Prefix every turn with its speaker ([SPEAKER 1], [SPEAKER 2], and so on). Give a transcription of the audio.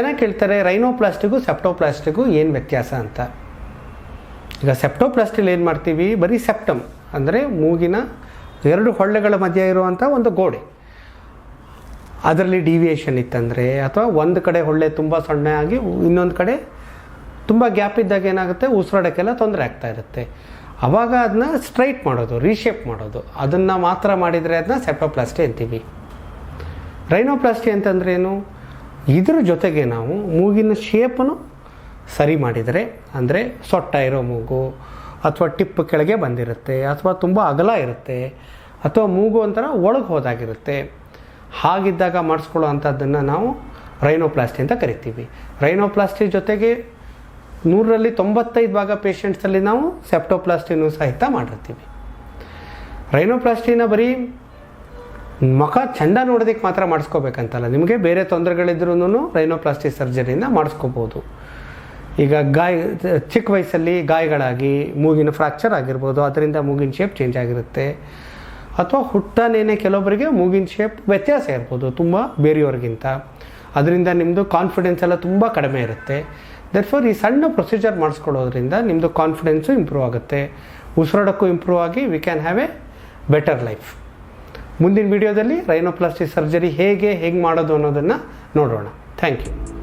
[SPEAKER 1] ಜನ ಕೇಳ್ತಾರೆ ರೈನೋಪ್ಲಾಸ್ಟಿಗೂ ಸೆಪ್ಟೋಪ್ಲಾಸ್ಟಿಗೂ ಏನು ವ್ಯತ್ಯಾಸ ಅಂತ. ಈಗ ಸೆಪ್ಟೋಪ್ಲಾಸ್ಟಿಲ್ ಏನು ಮಾಡ್ತೀವಿ? ಬರೀ ಸೆಪ್ಟಮ್ ಅಂದರೆ ಮೂಗಿನ ಎರಡು ಹೊಳ್ಳೆಗಳ ಮಧ್ಯೆ ಇರುವಂಥ ಒಂದು ಗೋಡೆ. ಅದರಲ್ಲಿ ಡಿವಿಯೇಷನ್ ಇತ್ತಂದರೆ, ಅಥವಾ ಒಂದು ಕಡೆ ಹೊಳ್ಳೆ ತುಂಬ ಸಣ್ಣ ಆಗಿ, ಇನ್ನೊಂದು ಕಡೆ ತುಂಬ ಗ್ಯಾಪ್ ಇದ್ದಾಗ ಏನಾಗುತ್ತೆ? ಉಸಿರಾಡೋಕ್ಕೆಲ್ಲ ತೊಂದರೆ ಆಗ್ತಾ ಇರುತ್ತೆ. ಆವಾಗ ಅದನ್ನ ಸ್ಟ್ರೈಟ್ ಮಾಡೋದು ರೀಶೇಪ್ ಮಾಡೋದು. ಅದನ್ನು ಮಾತ್ರ ಮಾಡಿದರೆ ಅದನ್ನ ಸೆಪ್ಟೋಪ್ಲಾಸ್ಟಿ ಅಂತೀವಿ. ರೈನೋಪ್ಲಾಸ್ಟಿ ಅಂತಂದ್ರೆ ಏನು? ಇದ್ರ ಜೊತೆಗೆ ನಾವು ಮೂಗಿನ ಶೇಪನ್ನು ಸರಿ ಮಾಡಿದರೆ, ಅಂದರೆ ಸೊಟ್ಟ ಇರೋ ಮೂಗು, ಅಥವಾ ಟಿಪ್ ಕೆಳಗೆ ಬಂದಿರುತ್ತೆ, ಅಥವಾ ತುಂಬ ಅಗಲ ಇರುತ್ತೆ, ಅಥವಾ ಮೂಗು ಒಂಥರ ಒಳಗೆ ಹೋದಾಗಿರುತ್ತೆ. ಹಾಗಿದ್ದಾಗ ಮಾಡಿಸ್ಕೊಳ್ಳೋ ಅಂಥದ್ದನ್ನು ನಾವು ರೈನೋಪ್ಲಾಸ್ಟಿ ಅಂತ ಕರಿತೀವಿ. ರೈನೋಪ್ಲಾಸ್ಟಿ ಜೊತೆಗೆ ನೂರರಲ್ಲಿ ತೊಂಬತ್ತೈದು ಭಾಗ ಪೇಷಂಟ್ಸಲ್ಲಿ ನಾವು ಸೆಪ್ಟೋಪ್ಲಾಸ್ಟಿನೂ ಸಹಿತ ಮಾಡಿರ್ತೀವಿ. ರೈನೋಪ್ಲಾಸ್ಟಿನ ಬರೀ ಮುಖ ಚಂದ ನೋಡೋದಕ್ಕೆ ಮಾತ್ರ ಮಾಡಿಸ್ಕೋಬೇಕಂತಲ್ಲ. ನಿಮಗೆ ಬೇರೆ ತೊಂದರೆಗಳಿದ್ರೂ ರೈನೋಪ್ಲಾಸ್ಟಿ ಸರ್ಜರಿಯಿಂದ ಮಾಡಿಸ್ಕೋಬೋದು. ಈಗ ಗಾಯ, ಚಿಕ್ಕ ವಯಸ್ಸಲ್ಲಿ ಗಾಯಗಳಾಗಿ ಮೂಗಿನ ಫ್ರ್ಯಾಕ್ಚರ್ ಆಗಿರ್ಬೋದು, ಅದರಿಂದ ಮೂಗಿನ ಶೇಪ್ ಚೇಂಜ್ ಆಗಿರುತ್ತೆ. ಅಥವಾ ಹುಟ್ಟನೇನೆ ಕೆಲವೊಬ್ಬರಿಗೆ ಮೂಗಿನ ಶೇಪ್ ವ್ಯತ್ಯಾಸ ಇರ್ಬೋದು, ತುಂಬ ಬೇರೆಯವ್ರಿಗಿಂತ. ಅದರಿಂದ ನಿಮ್ಮದು ಕಾನ್ಫಿಡೆನ್ಸ್ ಎಲ್ಲ ತುಂಬ ಕಡಿಮೆ ಇರುತ್ತೆ. ದರ್ಫೋರ್ ಈ ಸಣ್ಣ ಪ್ರೊಸೀಜರ್ ಮಾಡಿಸ್ಕೊಳ್ಳೋದ್ರಿಂದ ನಿಮ್ಮದು ಕಾನ್ಫಿಡೆನ್ಸು ಇಂಪ್ರೂವ್ ಆಗುತ್ತೆ. ಉಸಿರಾಡೋಕ್ಕೂ ಇಂಪ್ರೂವ್ ಆಗಿ we can have a better life ಮುಂದಿನ ವಿಡಿಯೋದಲ್ಲಿ ರೈನೋಪ್ಲಾಸ್ಟಿಕ್ ಸರ್ಜರಿ ಹೇಗೆ ಹೇಗೆ ಮಾಡೋದು ಅನ್ನೋದನ್ನು ನೋಡೋಣ. Thank you